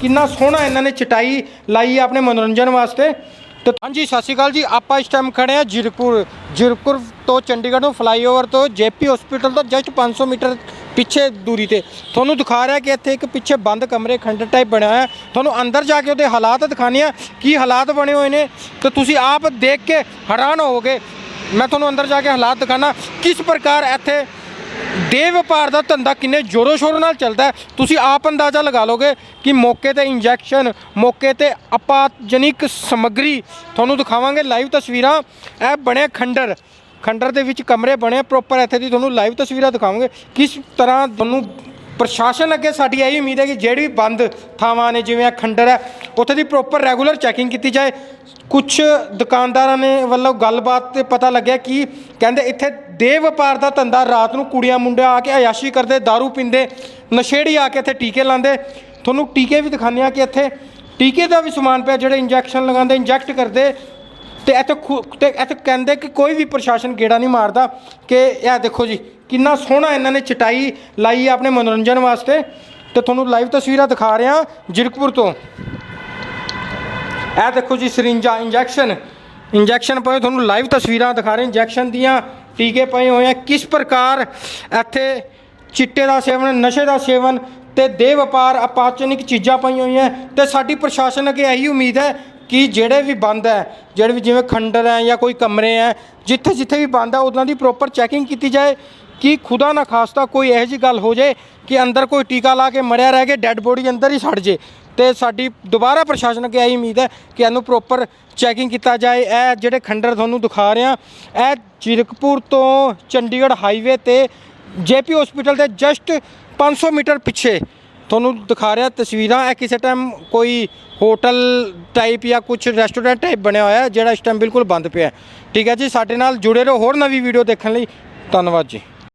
ਕਿੰਨਾ ਸੋਹਣਾ ਇਹਨਾਂ ਨੇ ਚਟਾਈ ਲਾਈ ਹੈ ਆਪਣੇ ਮਨੋਰੰਜਨ ਵਾਸਤੇ। ਤੇ ਹਾਂਜੀ, ਸਤਿ ਸ਼੍ਰੀ ਅਕਾਲ ਜੀ। ਆਪਾਂ ਇਸ ਟਾਈਮ ਖੜੇ ਆ ਜੀਰਕਪੁਰ ਜੀਰਕਪੁਰ ਤੋਂ ਚੰਡੀਗੜ੍ਹ ਨੂੰ ਫਲਾਈਓਵਰ ਤੋਂ ਜੇਪੀ ਹਸਪੀਟਲ ਤੋਂ ਜਸਟ 500 ਮੀਟਰ ਪਿੱਛੇ ਦੂਰੀ ਤੇ। ਤੁਹਾਨੂੰ ਦਿਖਾ ਰਿਹਾ ਕਿ ਇੱਥੇ ਇੱਕ ਪਿੱਛੇ ਬੰਦ ਕਮਰੇ, ਖੰਡਰ ਟਾਈਪ ਬਣਿਆ ਹੋਇਆ। ਤੁਹਾਨੂੰ ਅੰਦਰ ਜਾ ਕੇ ਉਹਦੇ ਹਾਲਾਤ ਦਿਖਾਣੇ ਆ। ਕੀ ਹਾਲਾਤ ਬਣੇ ਹੋਏ ਨੇ? ਤੇ ਤੁਸੀਂ ਆਪ ਦੇਖ ਕੇ ਹੈਰਾਨ ਹੋਵੋਗੇ। ਮੈਂ ਤੁਹਾਨੂੰ ਅੰਦਰ ਜਾ ਕੇ ਹਾਲਾਤ ਦਿਖਾਣਾ ਕਿਸ ਪ੍ਰਕਾਰ ਇੱਥੇ ਦੇ ਵਪਾਰ ਦਾ ਧੰਦਾ ਕਿੰਨੇ ਜ਼ੋਰੋ ਸ਼ੋਰ ਨਾਲ ਚੱਲਦਾ ਤੁਸੀਂ ਆਪ ਅੰਦਾਜ਼ਾ ਲਗਾ ਲੋਗੇ ਕਿ ਮੌਕੇ ਤੇ ਇੰਜੈਕਸ਼ਨ ਮੌਕੇ ਤੇ ਆਪਾਤਜਨਿਕ ਸਮੱਗਰੀ ਤੁਹਾਨੂੰ ਦਿਖਾਵਾਂਗੇ ਲਾਈਵ ਤਸਵੀਰਾਂ। ਇਹ ਬਣਿਆ ਖੰਡਰ ਖੰਡਰ ਦੇ ਵਿੱਚ ਕਮਰੇ ਬਣੇ ਪ੍ਰੋਪਰ ਇੱਥੇ ਦੀ ਤੁਹਾਨੂੰ ਲਾਈਵ ਤਸਵੀਰਾਂ ਦਿਖਾਵਾਂਗੇ। ਕਿਸ ਤਰ੍ਹਾਂ ਤੁਹਾਨੂੰ ਪ੍ਰਸ਼ਾਸਨ ਅੱਗੇ ਸਾਡੀ ਇਹੀ ਉਮੀਦ ਹੈ ਕਿ ਜਿਹੜੀ ਵੀ ਬੰਦ ਥਾਵਾਂ ਨੇ, ਜਿਵੇਂ ਖੰਡਰ ਹੈ, ਉੱਥੇ ਦੀ ਪ੍ਰੋਪਰ ਰੈਗੂਲਰ ਚੈਕਿੰਗ ਕੀਤੀ ਜਾਏ। ਕੁਝ ਦੁਕਾਨਦਾਰਾਂ ਨੇ ਵੱਲੋਂ ਗੱਲਬਾਤ ਤੇ ਪਤਾ ਲੱਗਿਆ ਕਿ ਕਹਿੰਦੇ ਇੱਥੇ ਦੇ ਵਪਾਰ ਦਾ ਧੰਦਾ ਰਾਤ ਨੂੰ ਕੁੜੀਆਂ ਮੁੰਡਿਆਂ ਆ ਕੇ ਅਯਾਸ਼ੀ ਕਰਦੇ, दारू ਪੀਂਦੇ, ਨਸ਼ੇੜੀ ਆ ਕੇ ਇੱਥੇ ਟੀਕੇ ਲਾਉਂਦੇ। ਤੁਹਾਨੂੰ ਟੀਕੇ ਵੀ ਦਿਖਾਉਂਦੇ ਆ ਕਿ ਇੱਥੇ ਟੀਕੇ ਦਾ ਵੀ ਸਮਾਨ ਪਿਆ, ਜਿਹੜੇ ਇੰਜੈਕਸ਼ਨ ਲਗਾਉਂਦੇ ਇੰਜੈਕਟ ਕਰਦੇ। ਤੇ ਇੱਥੇ ਖੁ- ਤੇ ਇੱਥੇ ਕਹਿੰਦੇ ਕਿ ਕੋਈ ਵੀ ਪ੍ਰਸ਼ਾਸਨ ਗੇੜਾ ਨਹੀਂ ਮਾਰਦਾ ਕਿ ਇਹ ਦੇਖੋ ਜੀ, ਕਿੰਨਾ ਸੋਹਣਾ ਇਹਨਾਂ ਨੇ ਚਟਾਈ ਲਾਈ ਹੈ ਆਪਣੇ ਮਨੋਰੰਜਨ ਵਾਸਤੇ। ਤੇ ਤੁਹਾਨੂੰ ਲਾਈਵ ਤਸਵੀਰਾਂ ਦਿਖਾ ਰਿਹਾ ਜਿਰਕਪੁਰ ਤੋਂ। ਇਹ ਦੇਖੋ ਜੀ, ਸਰਿੰਜਾ ਇੰਜੈਕਸ਼ਨ ਇੰਜੈਕਸ਼ਨ ਪਏ, ਤੁਹਾਨੂੰ ਲਾਈਵ ਤਸਵੀਰਾਂ ਦਿਖਾ ਰਹੇ ਇੰਜੈਕਸ਼ਨ ਦੀਆਂ ਟੀਕੇ ਪਏ ਹੋਏ ਆ। ਕਿਸ ਪ੍ਰਕਾਰ ਇੱਥੇ ਚਿੱਟੇ ਦਾ ਸੇਵਨ, ਨਸ਼ੇ ਦਾ ਸੇਵਨ ਤੇ ਦੇ ਵਪਾਰ ਆਪਾਚਨਿਕ ਚੀਜ਼ਾਂ ਪਈਆਂ ਹੋਈਆਂ ਤੇ ਸਾਡੀ ਪ੍ਰਸ਼ਾਸਨ ਅੱਗੇ ਇਹੀ ਉਮੀਦ ਹੈ ਕਿ ਜਿਹੜੇ ਵੀ ਬੰਦ ਹੈ, ਜਿਹੜੇ ਵੀ ਜਿਵੇਂ ਖੰਡਰ ਹੈ ਜਾਂ ਕੋਈ ਕਮਰੇ ਹੈ ਜਿੱਥੇ ਜਿੱਥੇ ਵੀ ਬੰਦ ਹੈ, ਉਹਨਾਂ ਦੀ ਪ੍ਰੋਪਰ ਚੈਕਿੰਗ ਕੀਤੀ ਜਾਏ। ਕਿ ਖੁਦਾ ਨਾ ਖਾਸਤਾ ਕੋਈ ਇਹੋ ਜਿਹੀ ਗੱਲ ਹੋ ਜਾਏ ਕਿ ਅੰਦਰ ਕੋਈ ਟੀਕਾ ਲਾ ਕੇ ਮਰਿਆ ਰਹਿ ਕੇ ਡੈੱਡ ਬੋਡੀ ਅੰਦਰ ਹੀ ਸੜ ਜੇ। ਤੇ ਸਾਡੀ ਦੁਬਾਰਾ ਪ੍ਰਸ਼ਾਸਨ ਅੱਗੇ ਇਹੀ ਉਮੀਦ ਹੈ ਕਿ ਇਹਨੂੰ ਪ੍ਰੋਪਰ ਚੈਕਿੰਗ ਕੀਤਾ ਜਾਏ। ਇਹ ਜਿਹੜੇ ਖੰਡਰ ਤੁਹਾਨੂੰ ਦਿਖਾ ਰਿਹਾ, ਇਹ ਚਿਰਕਪੁਰ ਤੋਂ ਚੰਡੀਗੜ੍ਹ ਹਾਈਵੇ ਤੇ ਜੇਪੀ ਹਸਪੀਟਲ ਦੇ ਜਸਟ 500 ਮੀਟਰ ਪਿੱਛੇ ਤੁਹਾਨੂੰ ਦਿਖਾ ਰਿਹਾ ਤਸਵੀਰਾਂ। ਇਹ ਕਿਸੇ ਟਾਈਮ ਕੋਈ ਹੋਟਲ ਟਾਈਪ ਜਾਂ ਕੁਝ ਰੈਸਟੋਰੈਂਟ ਟਾਈਪ ਬਣਿਆ ਹੋਇਆ ਜਿਹੜਾ ਇਸ ਟਾਈਮ ਬਿਲਕੁਲ ਬੰਦ ਪਿਆ ਠੀਕ ਹੈ ਜੀ, ਸਾਡੇ ਨਾਲ ਜੁੜੇ ਰਹੋ ਹੋਰ ਨਵੀਂ ਵੀਡੀਓ ਦੇਖਣ ਲਈ। ਧੰਨਵਾਦ ਜੀ।